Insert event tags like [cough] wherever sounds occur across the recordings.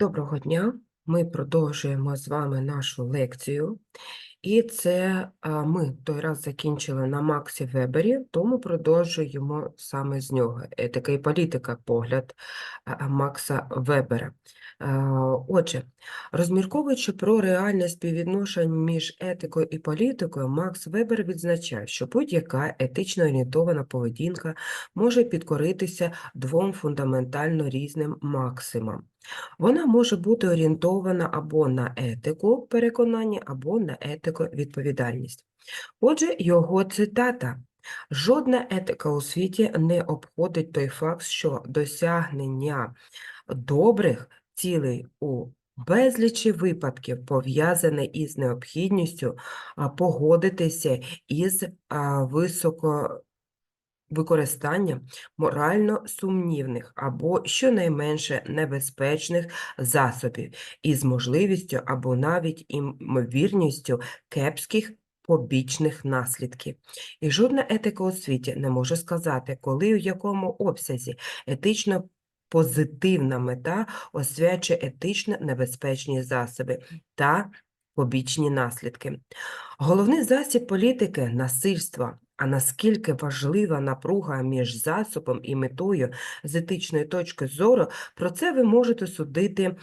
Доброго дня! Ми продовжуємо з вами нашу лекцію. І це ми той раз закінчили на Максі Вебері, тому продовжуємо саме з нього. Е, Такий політика погляд Макса Вебера. Отже, розмірковуючи про реальне співвідношення між етикою і політикою, Макс Вебер відзначає, що будь-яка етично орієнтована поведінка може підкоритися двом фундаментально різним максимам. Вона може бути орієнтована або на етику переконання, або на етику відповідальність. Отже, його цитата. Жодна етика у світі не обходить той факт, що досягнення добрих цілей у безлічі випадків пов'язане із необхідністю погодитися із високо використання морально сумнівних або щонайменше небезпечних засобів із можливістю або навіть імовірністю кепських побічних наслідків. І жодна етика у світі не може сказати, коли і в якому обсязі етично позитивна мета освячує етично небезпечні засоби та побічні наслідки. Головний засіб політики насильство. А наскільки важлива напруга між засобом і метою з етичної точки зору, про це ви можете судити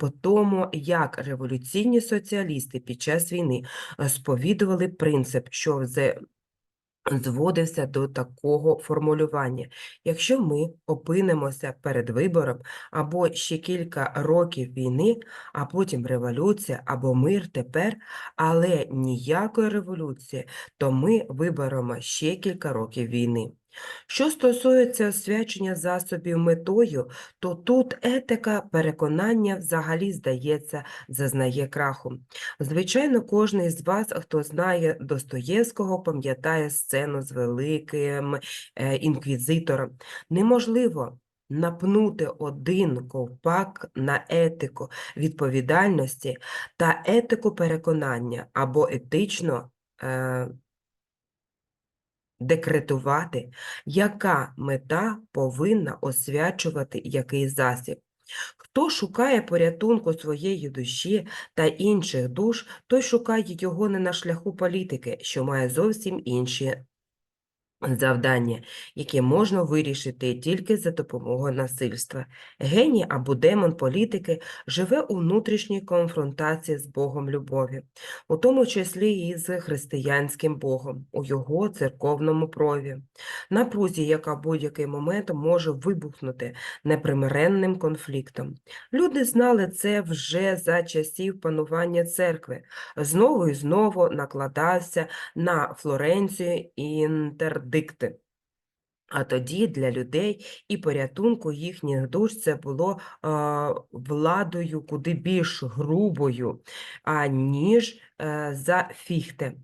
по тому, як революційні соціалісти під час війни е, сповідували принцип, що зводився до такого формулювання. Якщо ми опинимося перед вибором або ще кілька років війни, а потім революція або мир тепер, але ніякої революції, то ми виберемо ще кілька років війни. Що стосується освячення засобів метою, то тут етика переконання взагалі, здається, зазнає краху. Звичайно, кожен із вас, хто знає Достоєвського, пам'ятає сцену з великим е, інквізитором. Неможливо напнути один ковпак на етику відповідальності та етику переконання або етично е, декретувати, яка мета повинна освячувати який засіб. Хто шукає порятунку своєї душі та інших душ, той шукає його не на шляху політики, що має зовсім інші завдання, які можна вирішити тільки за допомогою насильства. Геній або демон політики живе у внутрішній конфронтації з Богом любові, у тому числі і з християнським Богом, у його церковному прові, напрузі, яка будь-який момент може вибухнути непримиренним конфліктом. Люди знали це вже за часів панування церкви, знову і знову накладався на Флоренцію інтердикти. А тоді для людей і порятунку їхніх душ це було владою куди більш грубою, аніж е, за фіхте,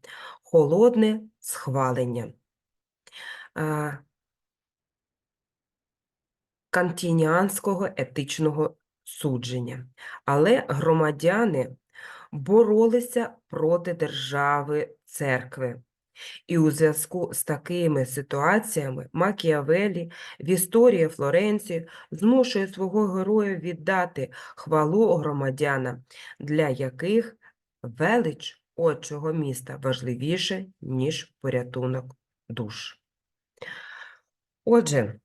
холодне схвалення. Кантініанського етичного судження. Але громадяни боролися проти держави церкви. І у зв'язку з такими ситуаціями Макіавелі в історії Флоренції змушує свого героя віддати хвалу громадянам, для яких велич отчого міста важливіше, ніж порятунок душ. Отже,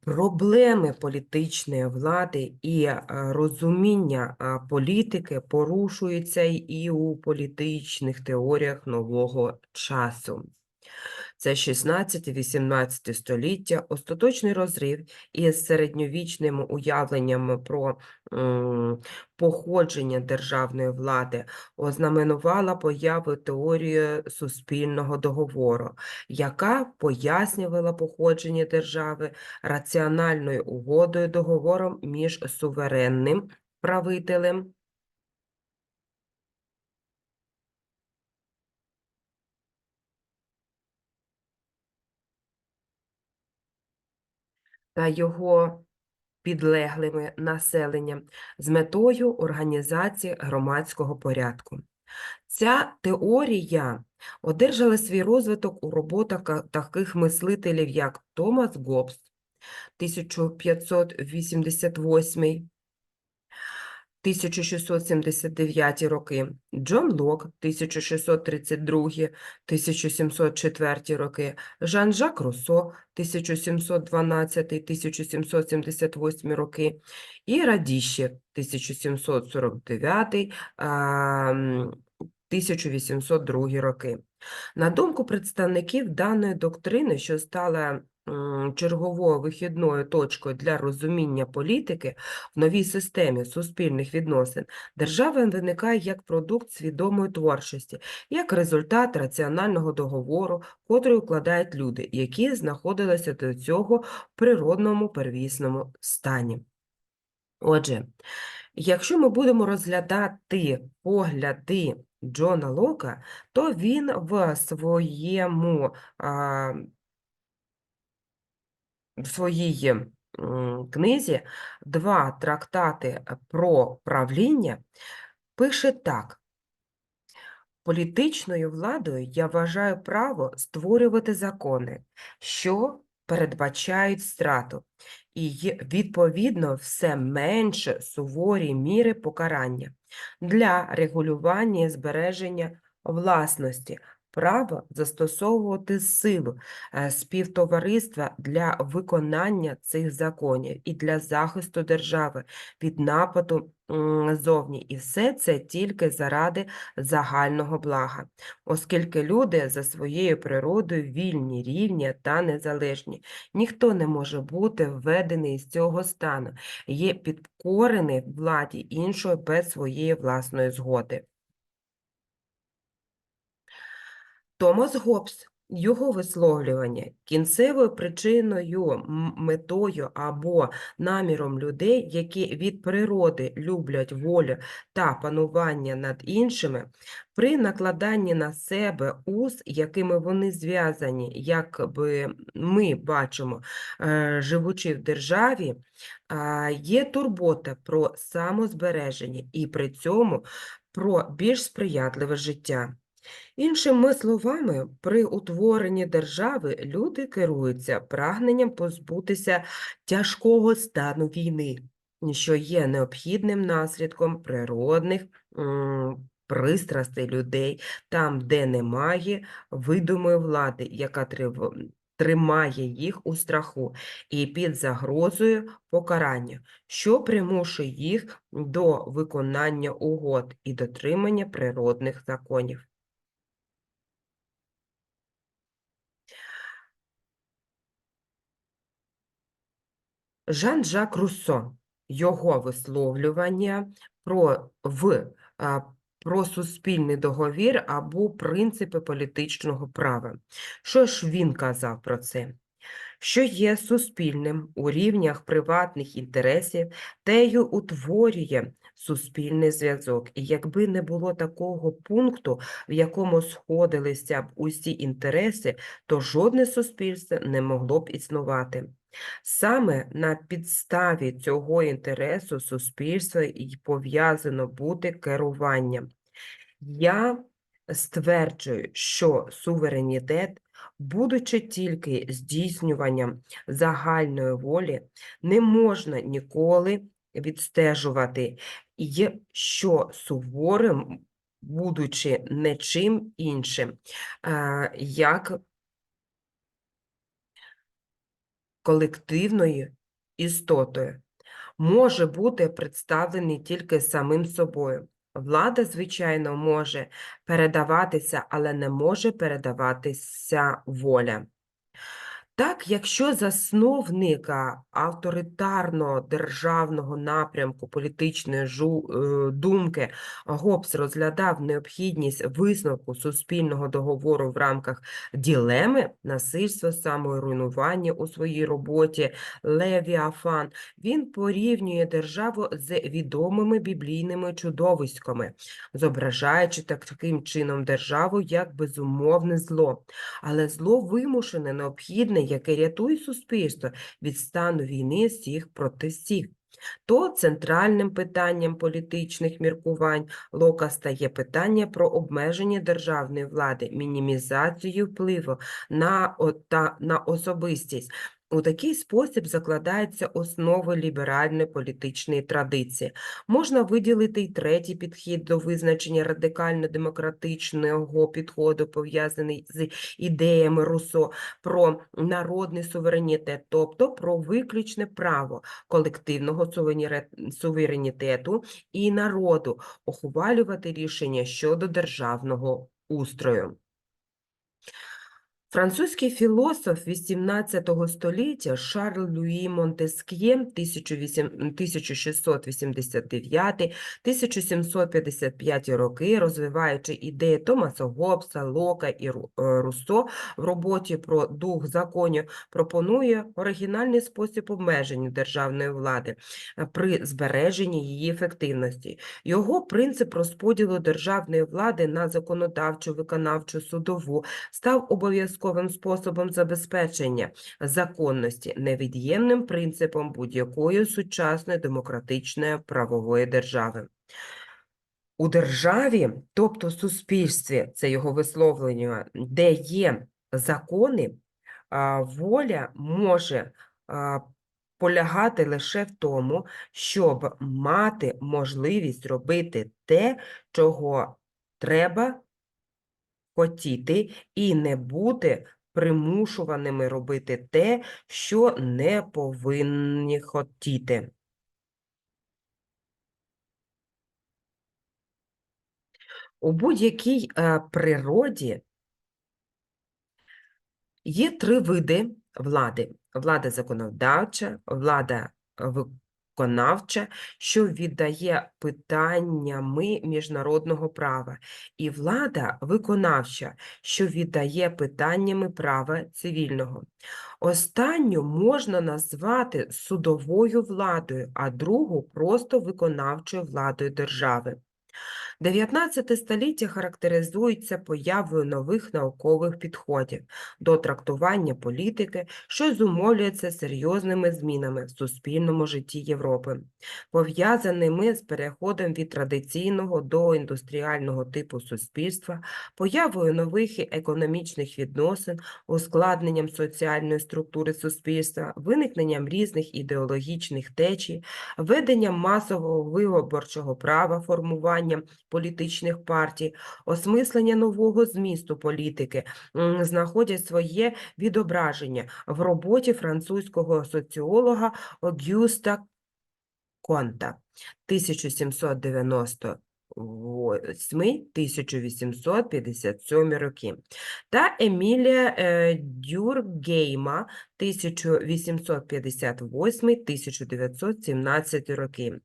проблеми політичної влади і е, розуміння політики порушуються і у політичних теоріях нового часу. Це 16-18 століття, остаточний розрив із середньовічними уявленнями про походження державної влади ознаменувала появу теорії суспільного договору, яка пояснювала походження держави раціональною угодою договором між суверенним правителем та його підлеглими населенням з метою організації громадського порядку. Ця теорія одержала свій розвиток у роботах таких мислителів, як Томас Гоббс 1588 1679 роки, Джон Лок 1632-1704 роки, Жан-Жак Руссо 1712-1778 роки. І Радіще 1749 1802 роки. На думку представників даної доктрини, що стала черговою вихідною точкою для розуміння політики в новій системі суспільних відносин, держава виникає як продукт свідомої творчості, як результат раціонального договору, котрий укладають люди, які знаходилися до цього в природному первісному стані. Отже, якщо ми будемо розглядати погляди Джона Лока, то він в своєму в своїй книзі два трактати про правління пише так. Політичною владою я вважаю право створювати закони, що передбачають страту, і відповідно все менше суворі міри покарання для регулювання і збереження власності, право застосовувати силу е, співтовариства для виконання цих законів і для захисту держави від нападу зовні. І все це тільки заради загального блага, оскільки люди за своєю природою вільні, рівні та незалежні. Ніхто не може бути введений з цього стану, є підкорений владі іншої без своєї власної згоди. Томас Гоббс, його висловлювання кінцевою причиною, метою або наміром людей, які від природи люблять волю та панування над іншими, при накладанні на себе уз, якими вони зв'язані, як би ми бачимо, е, живучи в державі, є турбота про самозбереження і при цьому про більш сприятливе життя. Іншими словами, при утворенні держави люди керуються прагненням позбутися тяжкого стану війни, що є необхідним наслідком природних пристрастей людей, там, де немає видимої влади, яка тримає їх у страху і під загрозою покарання, що примушує їх до виконання угод і дотримання природних законів. Жан-Жак Руссо, його висловлювання про, в, про суспільний договір або принципи політичного права. Що ж він казав про це? Що є суспільним у рівнях приватних інтересів, тею утворює суспільний зв'язок. І якби не було такого пункту, в якому сходилися б усі інтереси, то жодне суспільство не могло б існувати. Саме на підставі цього інтересу суспільства і пов'язано бути керуванням. Я стверджую, що суверенітет, будучи тільки здійснюванням загальної волі, не можна ніколи відстежувати, і що суворим, будучи не чим іншим, як колективною істотою, може бути представлений тільки самим собою. Влада, звичайно, може передаватися, але не може передаватися воля. Так, якщо засновника авторитарного державного напрямку політичної жу, е, думки Гоббс розглядав необхідність висновку суспільного договору в рамках ділеми насильства, саморуйнування у своїй роботі Левіафан, він порівнює державу з відомими біблійними чудовиськами, зображаючи так, таким чином державу як безумовне зло. Але зло вимушене, необхідне, яке рятує суспільство від стану війни всіх проти всіх. То центральним питанням політичних міркувань Лока стає питання про обмеження державної влади, мінімізацію впливу на, на особистість У такий спосіб закладаються основи ліберальної політичної традиції. Можна виділити й третій підхід до визначення радикально-демократичного підходу, пов'язаний з ідеями Руссо про народний суверенітет, тобто про виключне право колективного суверенітету і народу ухвалювати рішення щодо державного устрою. Французький філософ XVIII століття Шарль Луї Монтеск'є 1689-1755 роки, розвиваючи ідеї Томаса Гоббса, Лока і е, Руссо в роботі про дух законів, пропонує оригінальний спосіб обмеження державної влади е, при збереженні її ефективності. Його принцип розподілу державної влади на законодавчу, виконавчу, судову став обов'язковим способом забезпечення законності, невід'ємним принципом будь-якої сучасної демократичної правової держави. У державі, тобто суспільстві, це його висловлення, де є закони, воля може полягати лише в тому, щоб мати можливість робити те, чого треба хотіти, і не бути примушуваними робити те, що не повинні хотіти. У будь-якій е, природі є три види влади: влада законодавча, влада виконавча, що віддає питаннями міжнародного права, і влада виконавча, що віддає питаннями права цивільного. Останню можна назвати судовою владою, а другу просто виконавчою владою держави. 19 століття характеризується появою нових наукових підходів до трактування політики, що зумовлюється серйозними змінами в суспільному житті Європи, пов'язаними з переходом від традиційного до індустріального типу суспільства, появою нових економічних відносин, ускладненням соціальної структури суспільства, виникненням різних ідеологічних течій, введенням масового виборчого права, формуванням політичних партій, осмислення нового змісту політики знаходять своє відображення в роботі французького соціолога Огюста Конта. 1798-1857 роки. Та Емілія е, Дюргейма 1858-1917 роки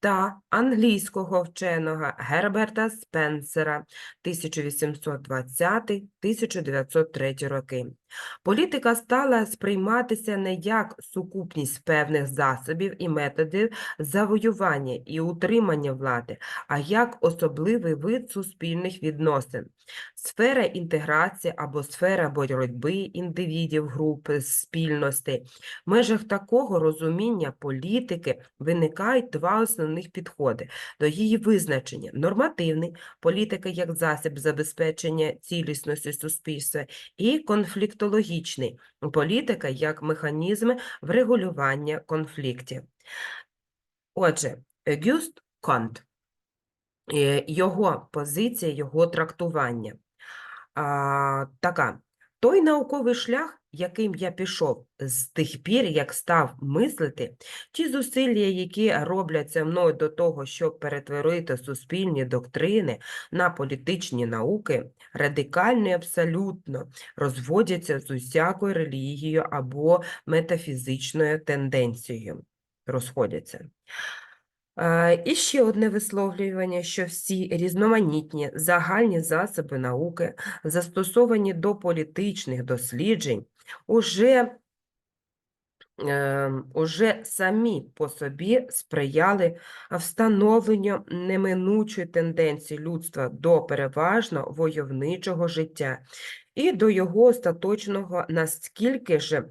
та англійського вченого Герберта Спенсера 1820-1903 роки. Політика стала сприйматися не як сукупність певних засобів і методів завоювання і утримання влади, а як особливий вид суспільних відносин. Сфера інтеграції або сфера боротьби індивідів, груп, спільностей. В межах такого розуміння політики виникають два основних підходи до її визначення: нормативний політика як засіб забезпечення цілісності суспільства, і конфліктологічний політика як механізм врегулювання конфліктів. Отже, Гюст Конт, е, його позиція, його трактування а, така. Той науковий шлях, яким я пішов з тих пір, як став мислити, ті зусилля, які робляться мною до того, щоб перетворити суспільні доктрини на політичні науки, радикально і абсолютно розводяться з усякою релігією або метафізичною тенденцією. Розходяться. І ще одне висловлювання, що всі різноманітні загальні засоби науки, застосовані до політичних досліджень, уже, е, уже самі по собі сприяли встановленню неминучої тенденції людства до переважно войовничого життя і до його остаточного наскільки ж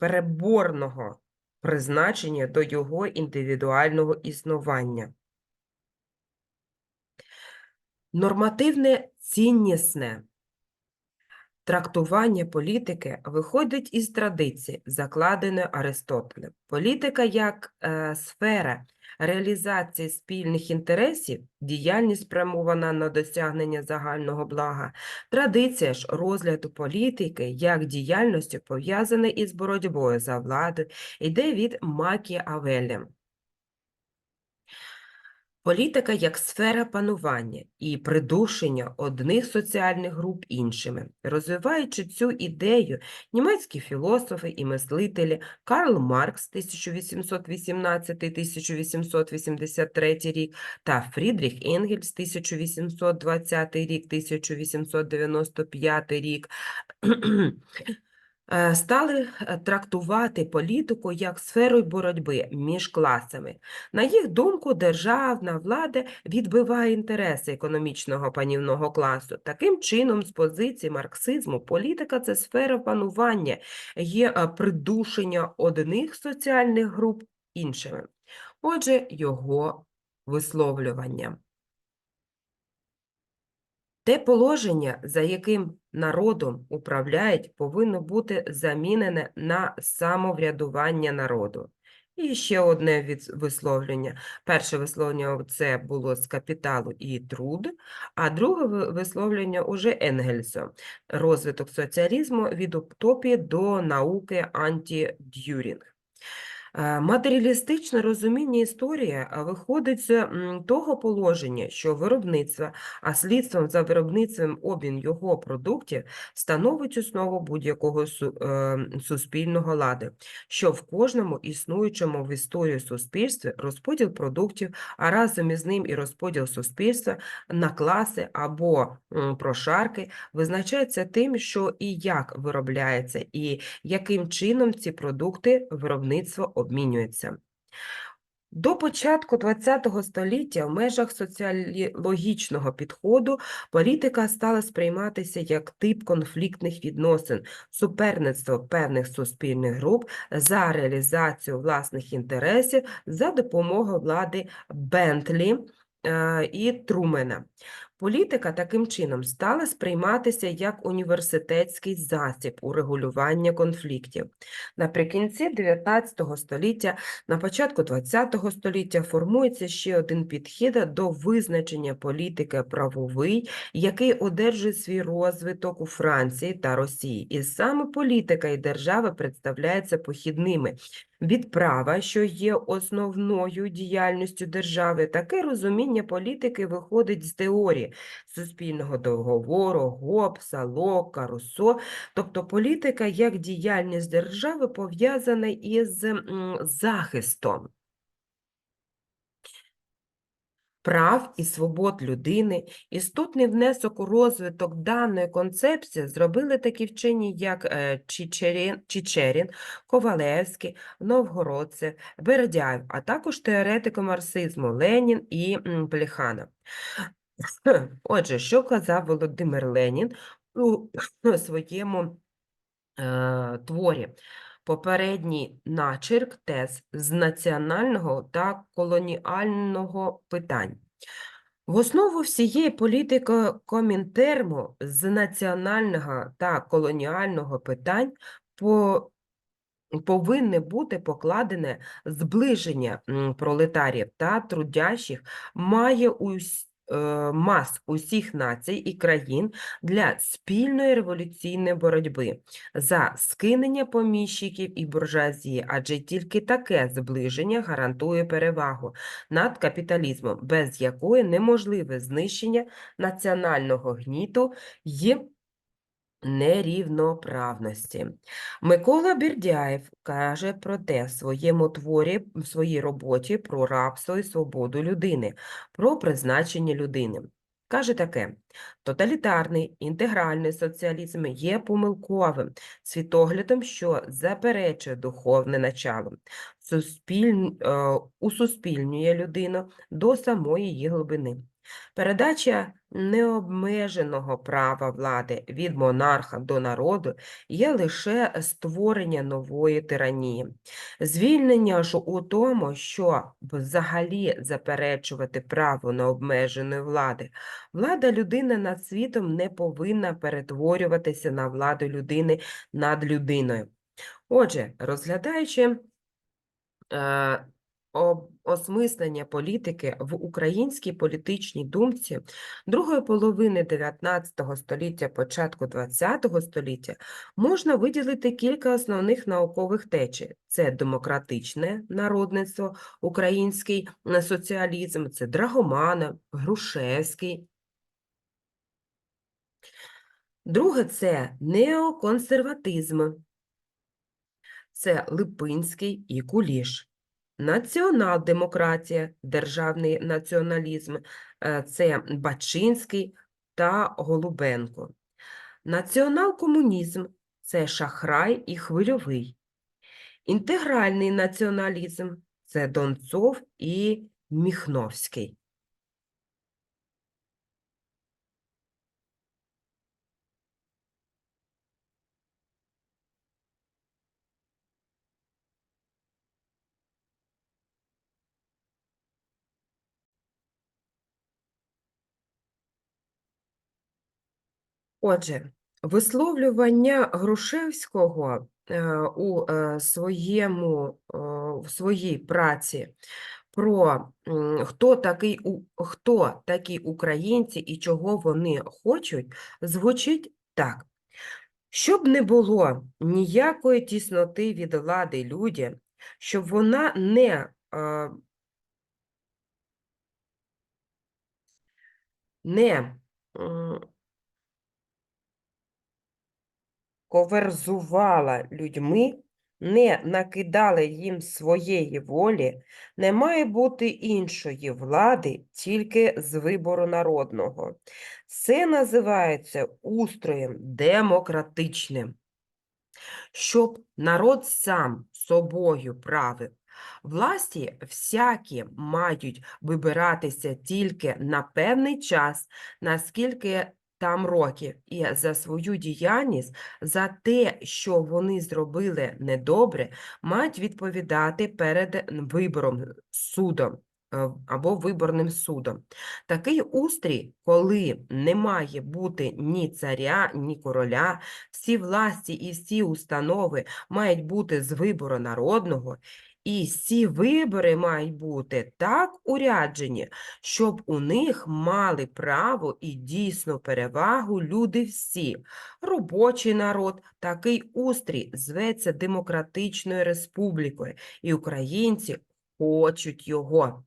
непереборного призначення до його індивідуального існування. Нормативне ціннісне Трактування політики виходить із традиції, закладеної Аристотелем. Політика як е, сфера реалізації спільних інтересів, діяльність спрямована на досягнення загального блага, традиція ж розгляду політики як діяльності пов'язаної із боротьбою за владу, йде від Макіавелля. Політика як сфера панування і придушення одних соціальних груп іншими. Розвиваючи цю ідею, німецькі філософи і мислителі Карл Маркс 1818-1883 рік та Фрідріх Енгельс 1820 рік 1895 рік стали е, трактувати політику як сферу боротьби між класами. На їх думку, державна влада відбиває інтереси економічного панівного класу. Таким чином, з позиції марксизму, політика це сфера панування, є е, придушення одних соціальних груп іншими. Отже, його висловлювання. Те положення, за яким народом управляють, повинно бути замінене на самоврядування народу. І ще одне від висловлення. Перше висловлення це було з капіталу і труд, а друге висловлення уже Енгельсом. Розвиток соціалізму від утопії до науки антидюрінг. Е, Матеріалістичне розуміння історії е, виходить з того положення, що виробництво, а слідством за виробництвом обмін його продуктів становить основу будь-якого е, суспільного ладу, що в кожному існуючому в історії суспільстві розподіл продуктів, а разом із ним і розподіл суспільства на класи або прошарки визначається тим, що і як виробляється, і яким чином ці продукти виробництва обмінюються. До початку ХХ століття в межах соціологічного підходу політика стала сприйматися як тип конфліктних відносин, суперництво певних суспільних груп за реалізацію власних інтересів за допомогою влади Бентлі е, і Трумена. Політика таким чином стала сприйматися як університетський засіб урегулювання конфліктів. Наприкінці 19 століття, на початку 20 століття формується ще один підхід до визначення політики правовий, який одержує свій розвиток у Франції та Росії. І саме політика і держава представляються похідними. Від права, що є основною діяльністю держави, таке розуміння політики виходить з теорії суспільного договору, Гоббса, Лока, Руссо. Тобто політика як діяльність держави пов'язана із захистом прав і свобод людини. Істотний внесок у розвиток даної концепції зробили такі вчені, як е, Чичерін, Ковалевський, Новгородцев, Бердяєв, а також теоретики марксизму Ленін і Плеханов. [laughs] Отже, що казав Володимир Ленін у [clears throat] своєму е, творі? Попередній начерк тез з національного та колоніального питань. В основу всієї політики Комінтерму з національного та колоніального питань по повинне бути покладене зближення пролетарів та трудящих має ус, е, мас усіх націй і країн для спільної революційної боротьби за скинення поміщиків і буржуазії, адже тільки таке зближення гарантує перевагу над капіталізмом, без якої неможливе знищення національного гніту й нерівноправності. Микола Бірдяєв каже про те в своєму творі, в своїй роботі про рабство і свободу людини, про призначення людини. Каже таке: тоталітарний інтегральний соціалізм є помилковим світоглядом, що заперечує духовне начало, суспіль... е, усуспільнює людину до самої її глибини. Передача необмеженого права влади від монарха до народу є лише створення нової тиранії. Звільнення ж у тому, що взагалі заперечувати право на обмеженої влади, влада людини над світом не повинна перетворюватися на владу людини над людиною. Отже, розглядаючи е, об- осмислення політики в українській політичній думці другої половини 19 століття, початку 20 століття, можна виділити кілька основних наукових течій. Це демократичне народництво, український е, соціалізм, це Драгоманов, Грушевський. Друге – це неоконсерватизм. Це Липинський і Куліш. Націонал-демократія, державний націоналізм е, це Бачинський та Голубенко. Націонал-комунізм це Шахрай і Хвильовий. Інтегральний націоналізм це Донцов і Міхновський. Отже, висловлювання Грушевського е, у е, своєму, е, в своїй праці про хто такий, хто такі українці і чого вони хочуть, звучить так. Щоб не було ніякої тісноти від влади людям, щоб вона не, не коверзувала людьми, не накидала їм своєї волі, не має бути іншої влади тільки з вибору народного. Це називається устроєм демократичним. Щоб народ сам собою правив. Власті всякі мають вибиратися тільки на певний час, наскільки там років, і за свою діяльність, за те, що вони зробили недобре, мають відповідати перед вибором судом е, або виборним судом. Такий устрій, коли не має бути ні царя, ні короля, всі власті і всі установи мають бути з вибору народного, і ці вибори мають бути так уряджені, щоб у них мали право і дійсну перевагу люди всі. Робочий народ, такий устрій зветься Демократичною Республікою, і українці хочуть його.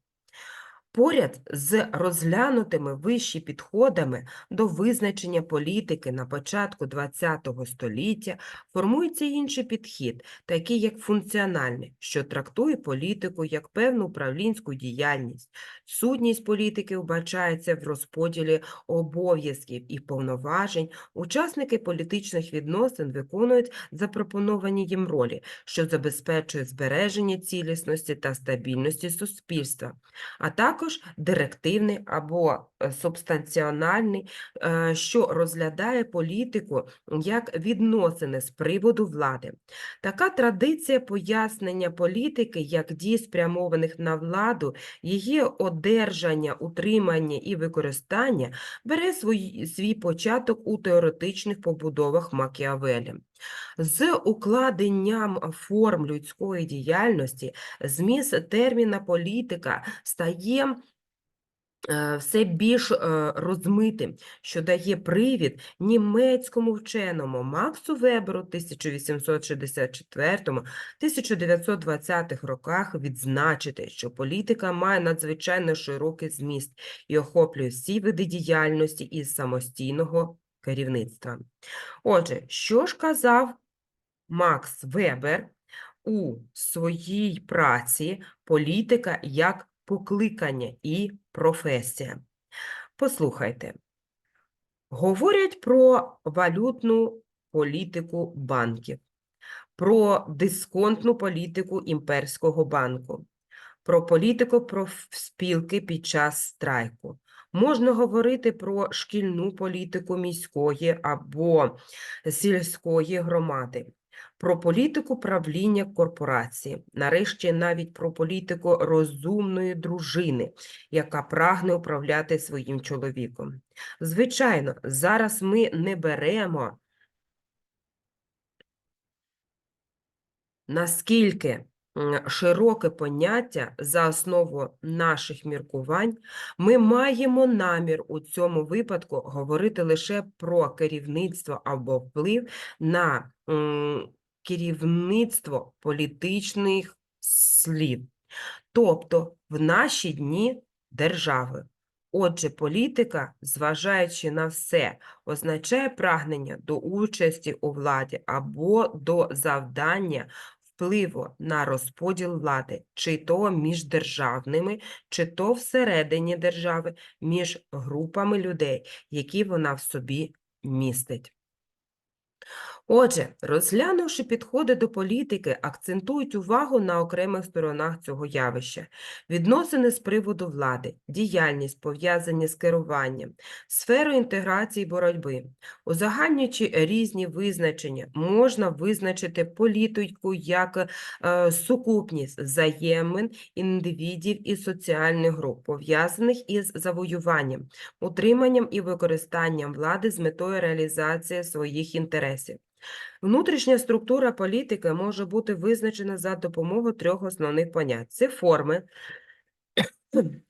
Поряд з розглянутими вищі підходами до визначення політики на початку ХХ століття формується інший підхід, такий як функціональний, що трактує політику як певну управлінську діяльність. Сутність політики вбачається в розподілі обов'язків і повноважень. Учасники політичних відносин виконують запропоновані їм ролі, що забезпечує збереження цілісності та стабільності суспільства а також директивний або е, субстанціональний, е, що розглядає політику як відносини з приводу влади. Така традиція пояснення політики як дій, спрямованих на владу, її одержання, утримання і використання бере свій, свій початок у теоретичних побудовах Макіавелі. З укладенням форм людської діяльності зміст терміна політика стає е, все більш е, розмитим, що дає привід німецькому вченому Максу Веберу 1864-1920 роках відзначити, що політика має надзвичайно широкий зміст і охоплює всі види діяльності із самостійного керівництва. Отже, що ж казав Макс Вебер у своїй праці «Політика як покликання і професія»? Послухайте. Говорять про валютну політику банків, про дисконтну політику імперського банку, про політику профспілки під час страйку, Можна говорити про шкільну політику міської або сільської громади, про політику правління корпорації, нарешті навіть про політику розумної дружини, яка прагне управляти своїм чоловіком. Звичайно, зараз ми не беремо наскільки широке поняття за основу наших міркувань, ми маємо намір у цьому випадку говорити лише про керівництво або вплив на керівництво політичних слів, тобто в наші дні держави. Отже, політика, зважаючи на все, означає прагнення до участі у владі або до завдання впливу на розподіл влади, чи то між державними, чи то всередині держави, між групами людей, які вона в собі містить. Отже, розглянувши підходи до політики, акцентують увагу на окремих сторонах цього явища. Відносини з приводу влади, діяльність, пов'язані з керуванням, сферу інтеграції боротьби. Узагальнюючи різні визначення, можна визначити політику як е, сукупність взаємин індивідів і соціальних груп, пов'язаних із завоюванням, утриманням і використанням влади з метою реалізації своїх інтересів. Внутрішня структура політики може бути визначена за допомогою трьох основних понять. Це форми,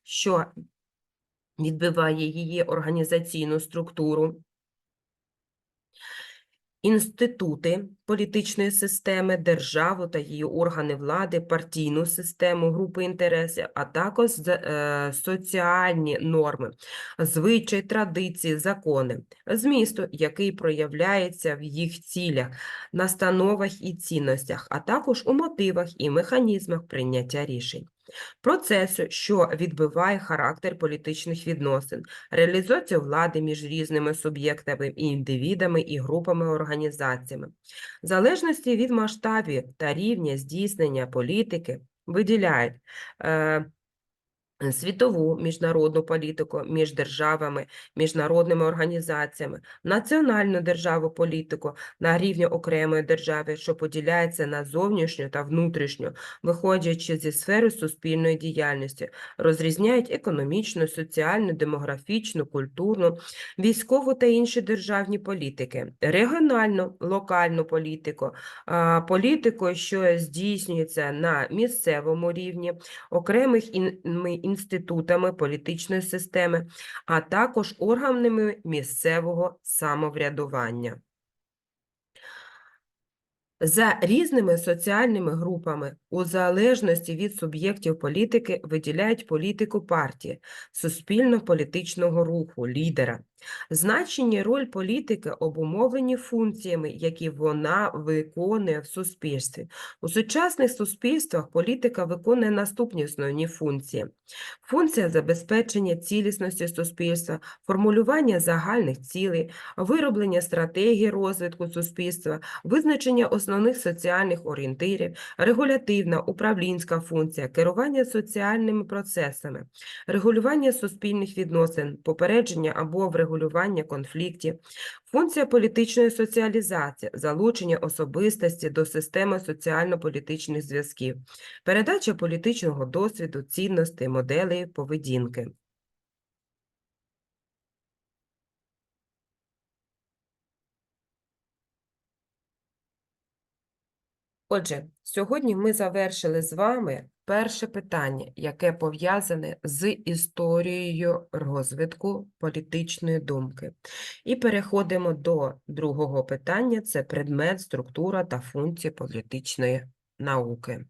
що відбиває її організаційну структуру, інститути політичної системи, державу та її органи влади, партійну систему, групи інтересів, а також е, соціальні норми, звичаї, традиції, закони, змісту, який проявляється в їх цілях, настановах і цінностях, а також у мотивах і механізмах прийняття рішень. Процесу, що відбиває характер політичних відносин, реалізацію влади між різними суб'єктами і індивідами і групами організаціями. В залежності від масштабів та рівня здійснення політики виділяють е, світову міжнародну політику між державами, міжнародними організаціями, національну державу політику на рівні окремої держави, що поділяється на зовнішню та внутрішню, виходячи зі сфери суспільної діяльності, розрізняють економічну, соціальну, демографічну, культурну, військову та інші державні політики, регіональну, локальну політику, політику, що здійснюється на місцевому рівні, окремих ін- інститутами політичної системи, а також органами місцевого самоврядування. За різними соціальними групами, у залежності від суб'єктів політики, виділяють політику партії, суспільно-політичного руху, лідера. Значення роль політики обумовлені функціями, які вона виконує в суспільстві. У сучасних суспільствах політика виконує наступні основні функції: функція забезпечення цілісності суспільства, формулювання загальних цілей, вироблення стратегії розвитку суспільства, визначення основних соціальних орієнтирів, регулятивна управлінська функція, керування соціальними процесами, регулювання суспільних відносин, попередження або врегулювання конфліктів, функція політичної соціалізації, залучення особистості до системи соціально-політичних зв'язків, передача політичного досвіду, цінностей, моделей поведінки. Отже, сьогодні ми завершили з вами перше питання, яке пов'язане з історією розвитку політичної думки. І переходимо до другого питання: це предмет, структура та функції політичної науки.